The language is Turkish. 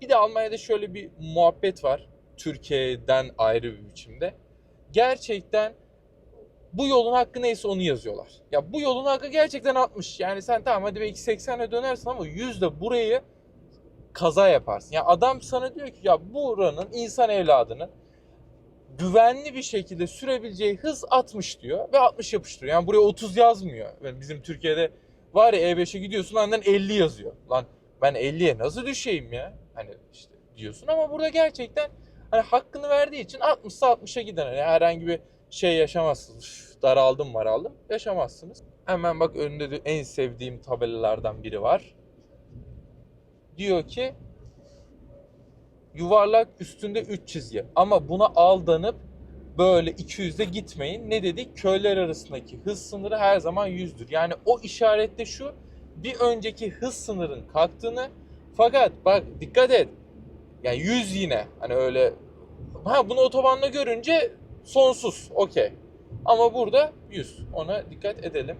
Bir de Almanya'da şöyle bir muhabbet var. Türkiye'den ayrı bir biçimde. Gerçekten bu yolun hakkı neyse onu yazıyorlar. Ya bu yolun hakkı gerçekten 60. Yani sen tamam hadi belki 80'e dönersin ama 100 de burayı kaza yaparsın. Ya adam sana diyor ki ya buranın insan evladının güvenli bir şekilde sürebileceği hız 60 diyor ve 60 yapıştırıyor. Yani buraya 30 yazmıyor. Yani bizim Türkiye'de var ya E5'e gidiyorsun annen 50 yazıyor. Lan ben 50'ye nasıl düşeyim ya? Hani işte diyorsun ama burada gerçekten hani hakkını verdiği için 60 60'a giden hani herhangi bir şey yaşamazsınız. Üf, daraldım maraldım yaşamazsınız. Hemen bak önünde de en sevdiğim tabelalardan biri var. Diyor ki yuvarlak üstünde 3 çizgi. Ama buna aldanıp böyle 200'de gitmeyin. Ne dedik? Köyler arasındaki hız sınırı her zaman 100'dür. Yani o işarette şu bir önceki hız sınırın kalktığını fakat bak dikkat et. Yani 100 yine hani öyle ha bunu otobanda görünce sonsuz okey. Ama burada 100. Ona dikkat edelim.